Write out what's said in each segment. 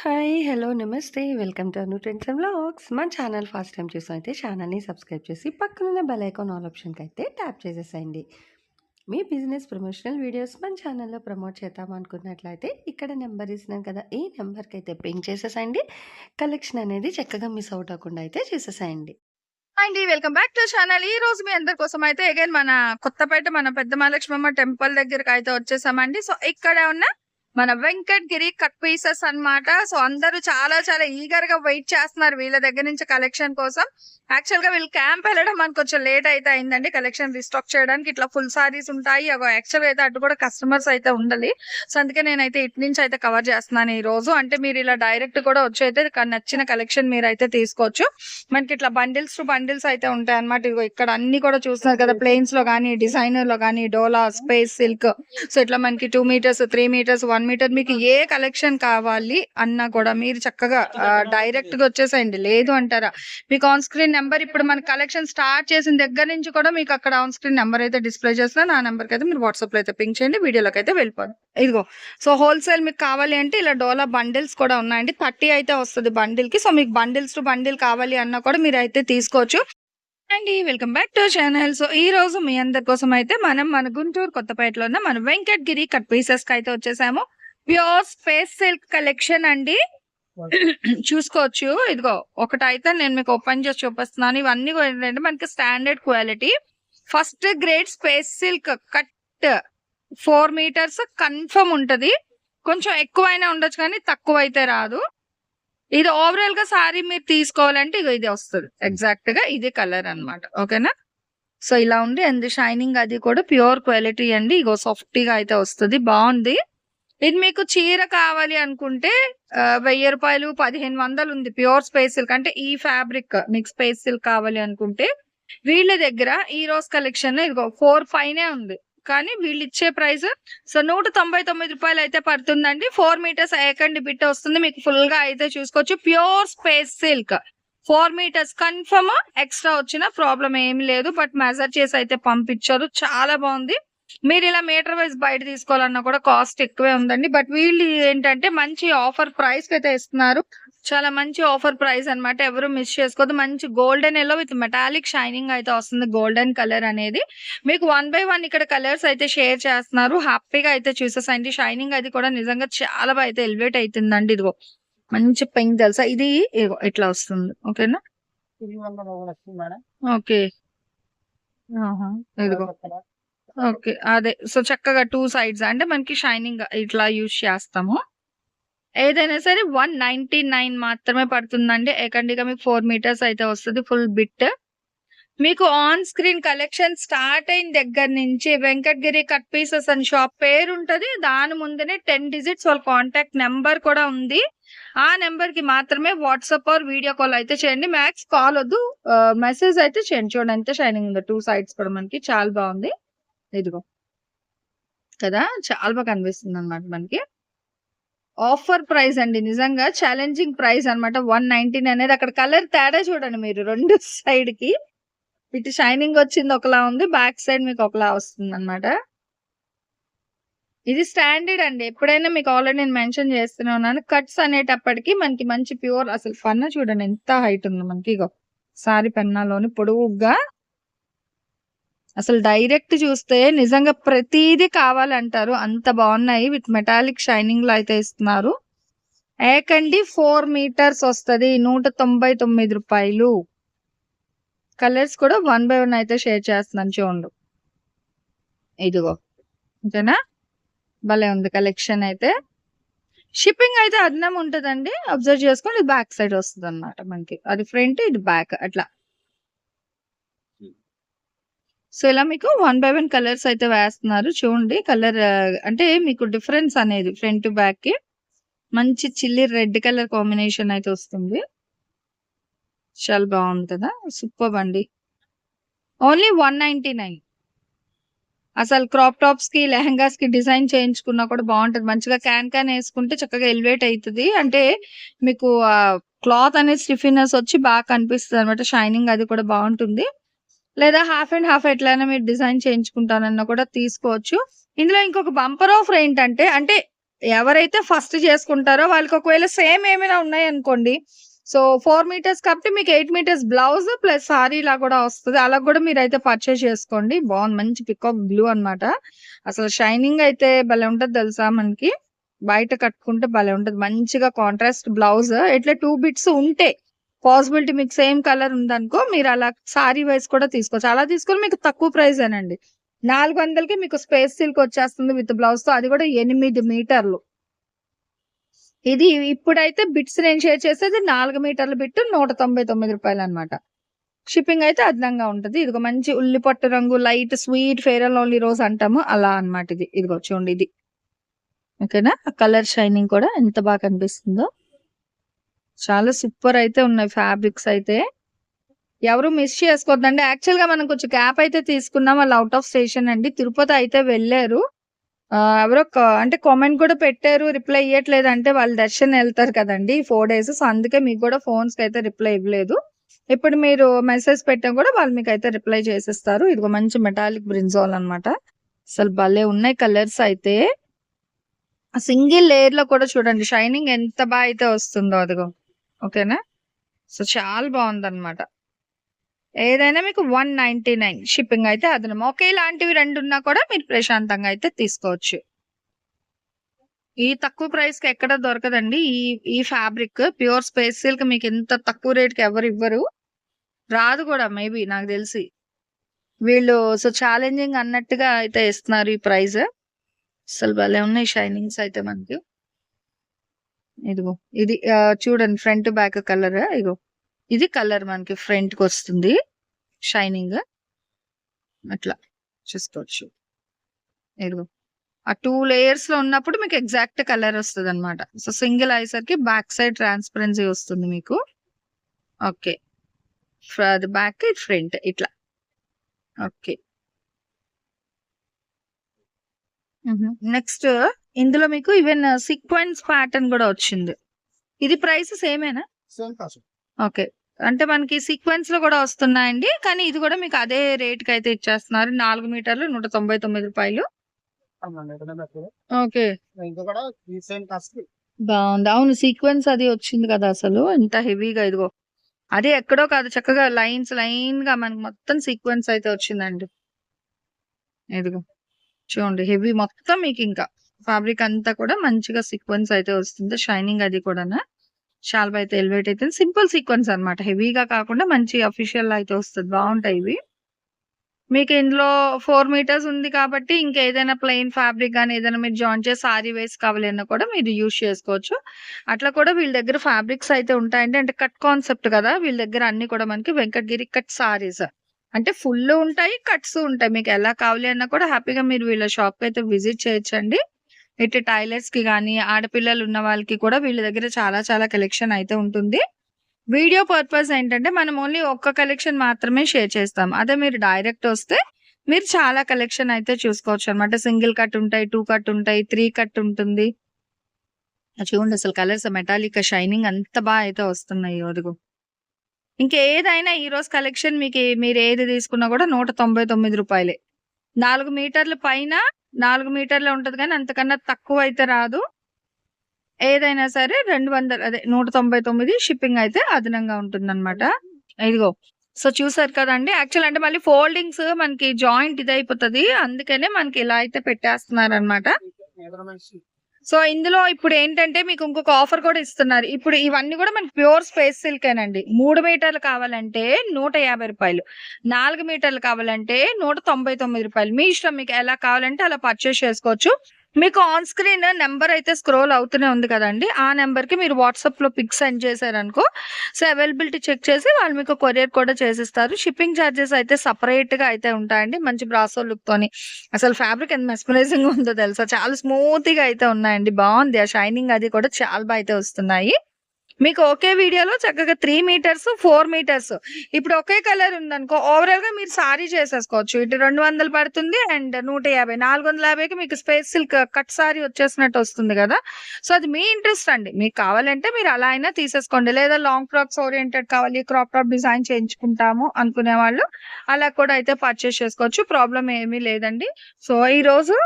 Hi! Hello! నమస్తే. Welcome to Anu trends and blogs మన channel first time అయితే ఛానల్‌ని సబ్స్క్రైబ్ చేసి పక్కనున్న బెల్ ఐకాన్ ఆల్ అయితే ట్యాప్ చేసేసేయండి. మీ బిజినెస్ ప్రమోషనల్ వీడియోస్ మన ఛానల్‌లో ప్రమోట్ చేద్దామనుకున్నట్లయితే ఇక్కడ నెంబర్ ఇస్తున్నాను కదా! ఈ నెంబర్కి అయితే పింక్ చేసేసేయండి. కలెక్షన్ అనేది చక్కగా మిస్ అవుట్ అవ్వకుండా అయితే చేసేసేయండి. అండి. Welcome back to channel. ఈ రోజు మీ అందరి కోసం అయితే అగైన్ మన కొత్తపేట మన పెద్ద మహాలక్ష్మమ్మ టెంపుల్ దగ్గరకు అయితే వచ్చేసామండి. సో ఇక్కడ ఉన్న మన వెంకటగిరి కట్ పీసెస్ అన్నమాట. సో అందరూ చాలా చాలా ఈగర్గా వెయిట్ చేస్తున్నారు వీళ్ళ దగ్గర నుంచి కలెక్షన్ కోసం. యాక్చువల్గా వీళ్ళు క్యాంప్ వెళ్ళడం మనకు కొంచెం లేట్ అయితే అయిందండి కలెక్షన్ రీస్టాక్ చేయడానికి. ఇట్లా ఫుల్ సారీస్ ఉంటాయి. అగో యాక్చువల్‌గా అయితే అటు కూడా కస్టమర్స్ అయితే ఉండాలి. సో అందుకే నేనైతే ఇటు నుంచి అయితే కవర్ చేస్తున్నాను ఈ రోజు. అంటే మీరు ఇలా డైరెక్ట్ కూడా వచ్చి అయితే నచ్చిన కలెక్షన్ మీరు అయితే తీసుకోవచ్చు. మనకి ఇట్లా బండిల్స్ టు బండిల్స్ అయితే ఉంటాయి అనమాట ఇదిగో ఇక్కడ అన్ని కూడా చూస్తున్నారు కదా! ప్లేన్స్లో కానీ డిజైనర్లో కానీ డోలా, స్పేస్ సిల్క్ సో ఇట్లా మనకి two meters, three meters, one meter మీకు ఏ కలెక్షన్ కావాలి అన్నా కూడా మీరు చక్కగా డైరెక్ట్గా వచ్చేసేయండి. లేదు అంటారా మీకు ఆన్ స్క్రీన్ నెంబర్ ఇప్పుడు మన కలెక్షన్ స్టార్ట్ చేసిన దగ్గర నుంచి కూడా మీకు అక్కడ ఆన్ స్క్రీన్ నెంబర్ అయితే డిస్‌ప్లే చేస్తున్నాను. ఆ నంబర్‌కి అయితే మీరు వాట్సాప్లో అయితే పింక్ చేయండి. వీడియోలోకి అయితే వెళ్ళిపోదు ఇదిగో సో హోల్‌సేల్ మీకు కావాలి అంటే ఇలా డోలా బండిల్స్ కూడా ఉన్నాయండి. 30 అయితే వస్తది బండిల్‌కి. సో మీకు బండిల్స్ టు బండిల్ కావాలి అన్నా కూడా మీరు అయితే తీసుకోవచ్చు. అండి. Welcome back to channel. So ఈ రోజు మీ అందరి కోసం అయితే మనం మన గుంటూరు కొత్తపేటలో ఉన్న మన వెంకటగిరి కట్ పీసెస్‌కి అయితే వచ్చేసాము. ప్యూర్ స్పేస్ సిల్క్ కలెక్షన్ అండి. చూసుకోవచ్చు. ఇదిగో ఒకటైతే నేను మీకు ఓపెన్ చేసి చూపిస్తున్నాను. ఇవన్నీ కూడా ఏంటంటే మనకి standard quality. First grade space silk cut 4 meters confirm ఉంటది. కొంచెం ఎక్కువైనా ఉండొచ్చు కానీ తక్కువైతే రాదు. ఇది ఓవరాల్గా సారీ మీరు తీసుకోవాలంటే ఇగో ఇది వస్తది. ఎగ్జాక్ట్గా ఇది కలర్ అన్నమాట. ఓకేనా? సో ఇలా ఉంది అండ్ షైనింగ్ అది కూడా ప్యూర్ క్వాలిటీ అండి. ఇగో సాఫ్టీగా అయితే వస్తది. బావుంది. ఇది మీకు చీర కావాలి అనుకుంటే వెయ్యి రూపాయలు పదిహేను వందలు ఉంది. ప్యూర్ స్పేస్ సిల్క్ అంటే ఈ ఫ్యాబ్రిక్ మీకు స్పేస్ సిల్క్ కావాలి అనుకుంటే వీళ్ళ దగ్గర ఈ రోజు కలెక్షన్ ఇదిగో ఫోర్ ఫైవ్ నే ఉంది. కానీ వీళ్ళు ఇచ్చే ప్రైస్ సో నూట తొంభై తొమ్మిది రూపాయలు అయితే పడుతుందండి. ఫోర్ మీటర్స్ ఏకండి బిట్ వస్తుంది. మీకు ఫుల్గా అయితే చూసుకోవచ్చు. Pure space silk four metres confirm extra వచ్చిన ప్రాబ్లమ్ ఏమి లేదు. బట్ మెజర్ చేసి అయితే పంపించారు. చాలా బాగుంది. మీరు ఇలా మీటర్ వైస్ బయట తీసుకోవాలన్నా కూడా కాస్ట్ ఎక్కువే ఉందండి. బట్ వీళ్ళు ఏంటంటే మంచి ఆఫర్ ప్రైస్ అయితే ఇస్తున్నారు. చాలా మంచి ఆఫర్ ప్రైస్ అన్నమాట. ఎవరు మిస్ చేసుకోవద్దు. మంచి golden yellow with metallic shining అయితే వస్తుంది. గోల్డెన్ కలర్ అనేది. మీకు వన్ బై వన్ ఇక్కడ కలర్స్ అయితే షేర్ చేస్తున్నారు. హ్యాపీగా అయితే చూసేసేయండి. షైనింగ్ అది కూడా నిజంగా చాలా బాగా అయితే ఎలివేట్ అయితుందండి. ఇదిగో మంచి పింక్ తెలుసా? ఇది ఇట్లా వస్తుంది. ఓకేనా? ఓకే. ఇదిగో. ఓకే. అదే. సో చక్కగా టూ సైడ్స్ అంటే మనకి షైనింగ్ ఇట్లా యూజ్ చేస్తాము. ఏదైనా సరే 199 మాత్రమే పడుతుందండి. ఏకండిగా మీకు ఫోర్ మీటర్స్ అయితే వస్తుంది ఫుల్ బిట్. మీకు ఆన్ స్క్రీన్ కలెక్షన్ స్టార్ట్ అయిన దగ్గర నుంచి వెంకటగిరి కట్ పీసెస్ అని షాప్ పేరు ఉంటది. దాని ముందునే 10 డిజిట్స్ వాళ్ళ కాంటాక్ట్ నెంబర్ కూడా ఉంది. ఆ నెంబర్కి మాత్రమే వాట్సాప్ ఆర్ వీడియో కాల్ అయితే చేయండి. మ్యాక్స్ కాల్ వద్దు. మెసేజ్ అయితే చేయండి. చూడండి ఎంత షైనింగ్ ఉంది టూ సైడ్స్ కూడా మనకి చాలా బాగుంది. ఇదిగో. కదా! చాలా బాగా కనిపిస్తుందన్నమాట మనకి. ఆఫర్ ప్రైస్ అండి. నిజంగా ఛాలెంజింగ్ ప్రైస్ అన్నమాట. 199 అనేది అక్కడ కలర్ తేడా చూడండి మీరు 2 సైడ్‌కి. ఇటు షైనింగ్ వచ్చింది ఒకలా ఉంది. బ్యాక్ సైడ్ మీకు ఒకలా వస్తుందన్నమాట. ఇది స్టాండర్డ్ అండి. ఎప్పుడైనా మీకు ఆల్రెడీ నేను మెన్షన్ చేస్తూనే ఉన్నాను. కట్స్ అనేటప్పటికి మనకి మంచి ప్యూర్ అసలు పన్న చూడండి ఎంత హైట్ ఉందో మనకి ఇగో. సారీ పెన్నాలోని పొడవుగా అసలు డైరెక్ట్ చూస్తే నిజంగా ప్రతిదీ కావాలంటారు. అంత బాగున్నాయి. విత్ మెటాలిక్ షైనింగ్‌లో అయితే ఇస్తున్నారు. ఏకండి ఫోర్ మీటర్స్ వస్తుంది నూట తొంభై తొమ్మిది రూపాయలు కలర్స్ కూడా వన్ బై వన్ అయితే షేర్ చేస్తున్నాను చూడండి. ఇదిగో. ఓకేనా? భలే ఉంది కలెక్షన్ అయితే. షిప్పింగ్ అయితే అదనం ఉంటుందండి అబ్జర్వ్ ఇది బ్యాక్ సైడ్ వస్తుంది అనమాట మనకి. అది ఫ్రంట్ ఇది బ్యాక్ అట్లా. సో ఇలా మీకు వన్ బై వన్ కలర్స్ అయితే వేస్తున్నారు. చూడండి కలర్ అంటే మీకు డిఫరెన్స్ అనేది ఫ్రంట్ బ్యాక్ బ్యాక్‌కి. మంచి చిల్లీ రెడ్ కలర్ కాంబినేషన్ అయితే వస్తుంది. చాలా బాగుంది కదా! సూపర్ అండి. ఓన్లీ 199 అసలు క్రాప్ టాప్స్‌కి, లెహెంగాస్‌కి డిజైన్ చేయించుకున్నా కూడా బాగుంటుంది మంచిగా క్యాన్ క్యాన్ వేసుకుంటే చక్కగా ఎలివేట్ అవుతుంది అంటే మీకు క్లాత్ అనేది స్టిఫినెస్ వచ్చి బాగా కనిపిస్తదన్నమాట. షైనింగ్ అది కూడా బాగుంటుంది. లేదా హాఫ్ అండ్ హాఫ్ ఎట్లయినా మీరు డిజైన్ చేయించుకుంటానన్నా కూడా తీసుకోవచ్చు. ఇందులో ఇంకొక బంపర్ ఆఫర్ ఏంటంటే అంటే ఎవరైతే ఫస్ట్ చేసుకుంటారో వాళ్ళకి ఒకవేళ సేమ్ ఏమైనా ఉన్నాయనుకోండి సో ఫోర్ మీటర్స్ కాబట్టి మీకు eight metres blouse plus sari ఇలా కూడా వస్తుంది. అలా కూడా మీరు అయితే పర్చేస్ చేసుకోండి. బాగుంది. మంచి పికాక్ బ్లూ అన్నమాట. అసలు షైనింగ్ అయితే భలే ఉంటది తెలుసా మనకి? బయట కట్టుకుంటే భలే ఉంటది. మంచిగా కాంట్రాస్ట్ బ్లౌజ్ ఇట్లా టూ బిట్స్ ఉంటే పాసిబిలిటీ మీకు సేమ్ కలర్ ఉందనుకో మీరు అలా సారీ వైస్ కూడా తీసుకోవచ్చు. అలా తీసుకొని మీకు తక్కువ ప్రైస్ ఏనండి. నాలుగు వందలకి మీకు స్పేస్ సిల్క్ వచ్చేస్తుంది విత్ బ్లౌజ్తో. అది కూడా ఎనిమిది మీటర్లు. ఇది ఇప్పుడైతే బిట్స్ నేను షేర్ చేసేది నాలుగు మీటర్ల బిట్ నూట తొంభై తొమ్మిది రూపాయలు అనమాట షిప్పింగ్ అయితే అదనంగా ఉంటది. ఇదిగో మంచి ఉల్లి పట్టు రంగు light sweet fair and only rose అంటాము. అలా అన్నమాట ఇది. ఇదిగో చూడండి ఇది. ఓకేనా? కలర్ షైనింగ్ కూడా ఎంత బాగా కనిపిస్తుందో. చాలా సూపర్ అయితే ఉన్నాయి ఫ్యాబ్రిక్స్ అయితే. ఎవరు మిస్ చేసుకోవద్దండి యాక్చువల్గా మనం కొంచెం క్యాప్ అయితే తీసుకున్నాం. వాళ్ళు అవుట్ ఆఫ్ స్టేషన్ అండి. తిరుపతి అయితే వెళ్ళారు. ఎవరో అంటే కామెంట్ కూడా పెట్టారు. రిప్లై ఇవ్వట్లేదు అంటే వాళ్ళు దర్శనం వెళ్తారు కదండి. Four days. సో అందుకే మీకు కూడా ఫోన్స్కి అయితే రిప్లై ఇవ్వలేదు. ఇప్పుడు మీరు మెసేజ్ పెట్టాం కూడా వాళ్ళు మీకు అయితే రిప్లై చేసేస్తారు. ఇదిగో మంచి మెటాలిక్ బ్రింజాల్ అన్నమాట. అసలు భలే ఉన్నాయి కలర్స్ అయితే. సింగిల్ లేయర్లో కూడా చూడండి. షైనింగ్ ఎంత బాగా అయితే వస్తుందో అదిగో. ఓకేనా? సో చాలా బాగుందన్నమాట. ఏదైనా మీకు వన్ నైన్టీ నైన్ షిప్పింగ్ అయితే అదనం ఒకేలాంటివి రెండు ఉన్నా కూడా మీరు ప్రశాంతంగా అయితే తీసుకోవచ్చు. ఈ తక్కువ ప్రైస్కి ఎక్కడ దొరకదండి. ఈ ఈ ఫ్యాబ్రిక్ ప్యూర్ స్పేస్ సిల్క్ మీకు ఇంత తక్కువ రేట్కి ఎవరు ఇవ్వరు. రాదు కూడా మేబీ నాకు తెలిసి. వీళ్ళు సో ఛాలెంజింగ్ అన్నట్టుగా అయితే ఇస్తున్నారు ఈ ప్రైస్. అసలు భలే ఉన్నాయి షైనింగ్స్ అయితే మనకి. ఇదిగో. ఇది చూడండి ఫ్రంట్ బ్యాక్ కలర్ ఇగో ఇది కలర్ మనకి ఫ్రంట్కి వస్తుంది. షైనింగ్. అట్లా. చూసుకోవచ్చు ఇదిగో. ఆ టూ లేయర్స్లో ఉన్నప్పుడు మీకు ఎగ్జాక్ట్ కలర్ వస్తుంది అనమాట సో సింగిల్ అయ్యేసరికి బ్యాక్ సైడ్ ట్రాన్స్పరెన్సీ వస్తుంది మీకు. ఓకే. అది బ్యాక్ ఇది ఫ్రంట్ ఇట్లా. ఓకే. నెక్స్ట్ ఇందులో మీకు ఈవెన్ సీక్వెన్స్ ప్యాటర్న్ కూడా వచ్చింది. ఇది ప్రైస్ సేమేనా ఓకే అంటే మనకి సీక్వెన్స్లో కూడా వస్తున్నాయండి కానీ ఇది కూడా మీకు అదే రేట్కి అయితే ఇచ్చేస్తున్నారు. నాలుగు మీటర్లు నూట తొంభై తొమ్మిది రూపాయలు. ఓకే బాగుంది. అవును సీక్వెన్స్ అది వచ్చింది కదా అసలు. ఎంత హెవీగా ఇదిగో. అదే ఎక్కడో కాదు చక్కగా లైన్స్ లైన్గా మనకి మొత్తం సీక్వెన్స్ అయితే వచ్చిందండి. ఇదిగో. చూడండి హెవీ మొత్తం మీకు ఇంకా. ఫ్యాబ్రిక్ అంతా కూడా మంచిగా సీక్వెన్స్ అయితే వస్తుంది. షైనింగ్ అది కూడా షాల్బ్ అయితే ఎలివేట్ అయితే సింపుల్ సీక్వెన్స్ అన్నమాట. హెవీగా కాకుండా మంచి అఫీషియల్ అయితే వస్తుంది. బాగుంటాయి ఇవి. మీకు ఇందులో ఫోర్ మీటర్స్ ఉంది కాబట్టి ఇంకా ఏదైనా ప్లెయిన్ ఫ్యాబ్రిక్ కానీ ఏదైనా మీరు జాయిన్ చేసి సారీ వేసి కావాలన్నా కూడా మీరు యూజ్ చేసుకోవచ్చు. అట్లా కూడా వీళ్ళ దగ్గర ఫ్యాబ్రిక్స్ అయితే ఉంటాయండి. అంటే కట్ కాన్సెప్ట్ కదా. వీళ్ళ దగ్గర అన్ని కూడా మనకి వెంకటగిరి కట్ సారీస్ అంటే ఫుల్ ఉంటాయి కట్స్ ఉంటాయి. మీకు ఎలా కావాలి అన్నా కూడా హ్యాపీగా మీరు వీళ్ళ షాప్కి అయితే విజిట్ చేయొచ్చండి. ఇటు టైలర్స్కి కానీ ఆడపిల్లలు ఉన్న వాళ్ళకి కూడా వీళ్ళ దగ్గర చాలా చాలా కలెక్షన్ అయితే ఉంటుంది. వీడియో పర్పస్ ఏంటంటే మనం ఓన్లీ ఒక్క కలెక్షన్ మాత్రమే షేర్ చేస్తాం. అదే మీరు డైరెక్ట్ వస్తే మీరు చాలా కలెక్షన్ అయితే చూసుకోవచ్చు అనమాట సింగిల్ కట్ ఉంటాయి టూ కట్ ఉంటాయి త్రీ కట్ ఉంటుంది. అది చూడండి అసలు కలర్స్ మెటాలిక్ షైనింగ్ అంత బాగా అయితే వస్తున్నాయి అదిగో. ఇంకా ఏదైనా ఈరోజు కలెక్షన్ మీకు మీరు ఏది తీసుకున్నా కూడా నూట తొంభై తొమ్మిది రూపాయలే. నాలుగు మీటర్ల పైన నాలుగు మీటర్లే ఉంటుంది కానీ అంతకన్నా తక్కువ అయితే రాదు. ఏదైనా సరే రెండు వందలు అదే నూట తొంభై తొమ్మిది షిప్పింగ్ అయితే అదనంగా ఉంటుంది అనమాట ఇదిగో సో చూసారు కదండి. యాక్చువల్ అంటే మళ్ళీ ఫోల్డింగ్స్ మనకి జాయింట్ ఇది అయిపోతుంది అందుకనే మనకి ఇలా అయితే పెట్టేస్తున్నారు అనమాట సో ఇందులో ఇప్పుడు ఏంటంటే మీకు ఇంకొక ఆఫర్ కూడా ఇస్తున్నారు. ఇప్పుడు ఇవన్నీ కూడా మనకి ప్యూర్ స్పేస్ సిల్కేనండి మూడు మీటర్లు కావాలంటే నూట యాభై రూపాయలు. నాలుగు మీటర్లు కావాలంటే నూట తొంభై తొమ్మిది రూపాయలు. మీ ఇష్టం మీకు ఎలా కావాలంటే అలా పర్చేస్ చేసుకోవచ్చు. మీకు ఆన్ స్క్రీన్ నెంబర్ అయితే స్క్రోల్ అవుతూనే ఉంది కదండి. ఆ నెంబర్కి మీరు వాట్సాప్లో పిక్ సెండ్ చేశారనుకో సో అవైలబిలిటీ చెక్ చేసి వాళ్ళు మీకు కొరియర్ కూడా చేసిస్తారు. షిప్పింగ్ ఛార్జెస్ అయితే సపరేట్గా అయితే ఉంటాయండి మంచి బ్రాసో లుక్తోని అసలు ఫ్యాబ్రిక్ ఎంత మెస్మరైజింగ్ ఉందో తెలుసా? చాలా స్మూత్గా అయితే ఉన్నాయండి. బాగుంది. ఆ షైనింగ్ అది కూడా చాలా బాగా అయితే వస్తున్నాయి. మీకు ఒకే వీడియోలో చక్కగా త్రీ మీటర్స్ ఫోర్ మీటర్స్ ఇప్పుడు ఒకే కలర్ ఉందనుకో ఓవరాల్గా మీరు సారీ చేసేసుకోవచ్చు. ఇటు రెండు వందలు పడుతుంది అండ్ నూట యాభై. నాలుగు వందల యాభైకి మీకు స్పేస్ సిల్క్ కట్ సారీ వచ్చేసినట్టు వస్తుంది కదా. సో అది మీ ఇంట్రెస్ట్ అండి. మీకు కావాలంటే మీరు అలా అయినా తీసేసుకోండి. లేదా లాంగ్ ఫ్రాక్స్ ఓరియంటెడ్ కావాలి క్రాప్ టాప్ డిజైన్ చేయించుకుంటాము అనుకునే వాళ్ళు అలా కూడా అయితే పర్చేస్ చేసుకోవచ్చు. ప్రాబ్లం ఏమీ లేదండి. సో ఈ రోజు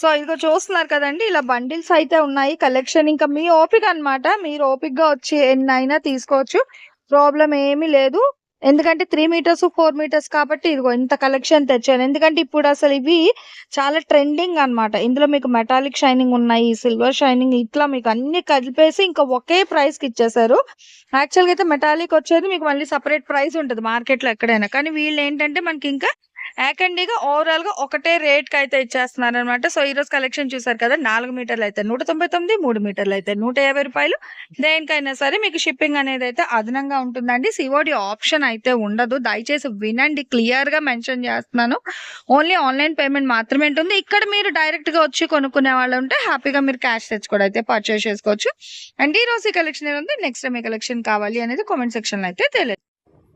సో ఇదిగో చూస్తున్నారు కదండి ఇలా బండిల్స్ అయితే ఉన్నాయి కలెక్షన్ ఇంకా మీ ఓపిక అన్నమాట. మీరు ఓపికగా వచ్చి ఎన్నైనా తీసుకోవచ్చు ప్రాబ్లం ఏమీ లేదు. ఎందుకంటే త్రీ మీటర్స్ ఫోర్ మీటర్స్ కాబట్టి ఇదిగో ఇంత కలెక్షన్ తెచ్చాను. ఎందుకంటే ఇప్పుడు అసలు ఇవి చాలా ట్రెండింగ్ అన్నమాట. ఇందులో మీకు మెటాలిక్ షైనింగ్ ఉన్నాయి సిల్వర్ షైనింగ్ ఇట్లా మీకు అన్ని కలిపేసి ఇంకా ఒకే ప్రైస్కి ఇచ్చేసారు యాక్చువల్గా అయితే మెటాలిక్ వచ్చేది మీకు మళ్ళీ సపరేట్ ప్రైస్ ఉంటుంది మార్కెట్లో ఎక్కడైనా. కానీ వీళ్ళు ఏంటంటే మనకి ఇంకా యాకండిగా ఓవరాల్గా ఒకటే రేట్కి అయితే ఇచ్చేస్తున్నారు అనమాట సో ఈ రోజు కలెక్షన్ చూసారు కదా నాలుగు మీటర్లు అయితే నూట తొంభై తొమ్మిది మూడు మీటర్లు అయితే నూట యాభై రూపాయలు. దేనికైనా సరే మీకు షిప్పింగ్ అనేది అయితే అదనంగా ఉంటుందండి. సివోడి ఆప్షన్ అయితే ఉండదు. దయచేసి వినండి క్లియర్గా మెన్షన్ చేస్తున్నాను. ఓన్లీ ఆన్లైన్ పేమెంట్ మాత్రమే ఉంటుంది. ఇక్కడ మీరు డైరెక్ట్గా వచ్చి కొనుక్కునే వాళ్ళు ఉంటే హ్యాపీగా మీరు క్యాష్ తెచ్చుకోవడం అయితే పర్చేస్ చేసుకోవచ్చు. అండ్ ఈ రోజు ఈ కలెక్షన్ ఏముంది? నెక్స్ట్ టైం ఏ కలెక్షన్ కావాలి అనేది కామెంట్ సెక్షన్లో అయితే తెలియదు